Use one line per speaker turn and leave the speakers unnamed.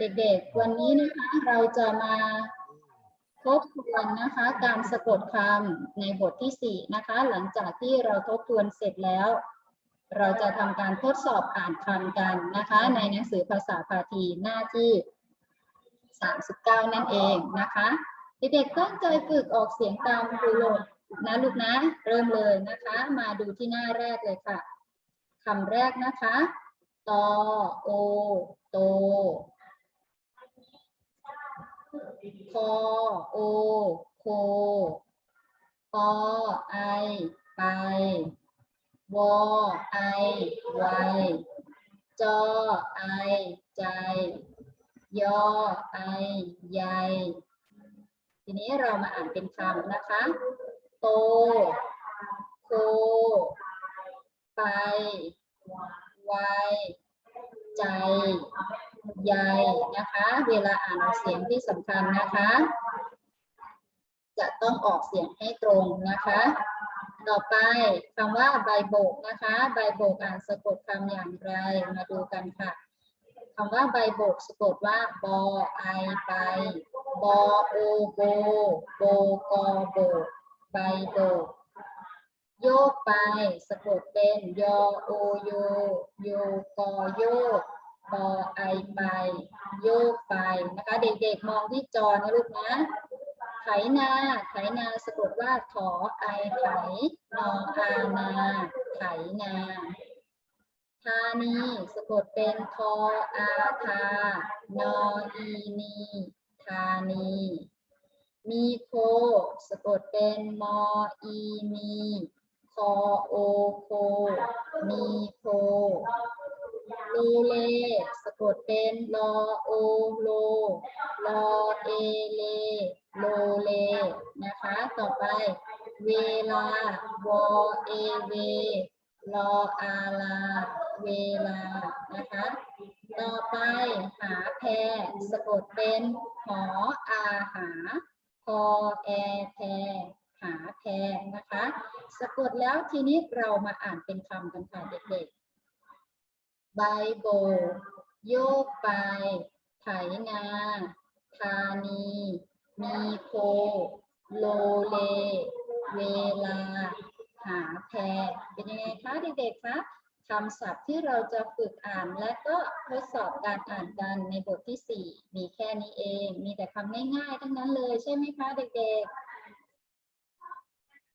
เด็กๆ วันนี้นะคะเราจะมาทบทวนนะคะ การสะกดคำในบทที่ 4 นะคะ หลังจากที่เราทบทวนเสร็จแล้ว เราจะทำการทดสอบอ่านคำกันนะคะ ในหนังสือภาษาพาทีหน้าที่ 39 นั่นเองนะคะ เด็กๆตั้งใจฝึกออกเสียงตามครูโหลดนะลูกนะ เริ่มเลยนะคะ มาดูที่หน้าแรกเลยค่ะคำแรกนะคะตอโอโต คอโอโคปอไอไปวอไอไวจอไอใจ ยอไอใยทีนี้เรามาอ่านเป็นคำนะคะ โต โค ไป ไวใจ ใยนะคะ เวลาอ่านออกเสียงที่สำคัญนะคะ จะต้องออกเสียงให้ตรงนะคะ ต่อไปคำว่าใบโบกนะคะ ใบโบกอ่านสะกดคำอย่างไรมาดูกันค่ะคำว่าใบโบกสะกดว่าบอไอไปบอโอโบโบกอโบกใบโบกโยกไปสะกดเป็นยอโอโยโยกอโยก ปอไอไปโยกไปนะคะ เด็กๆมองที่จอนะลูกนะ ไถนาไถนาสะกดว่าถอไอไถนออานาไถนาธานีสะกดเป็นทออาทานออีนีธานีมีโค สะกดเป็นมออีมีคอโอโค มีโค โลเล สะกดเป็นลอโอโลลอเอเลโลเลนะคะ ต่อไป เวลาวอเอเวรออาลา เวลา นะคะ ต่อไปหาแพรสะกดเป็นหออาหาพอแอแพรหาแพรนะคะ สะกดแล้วทีนี้เรามาอ่านเป็นคำกันค่ะเด็กๆ ใบโบกโยกไป ไถนา ธานี มีโคโลเล เวลา หาแพรเป็นยังไงคะเด็กๆคะคำศัพท์ที่เราจะฝึกอ่านและก็ทดสอบการอ่านกันในบทที่ 4 มีแค่นี้เอง มีแต่คำง่ายๆ ทั้งนั้นเลยใช่ไหมคะเด็กๆ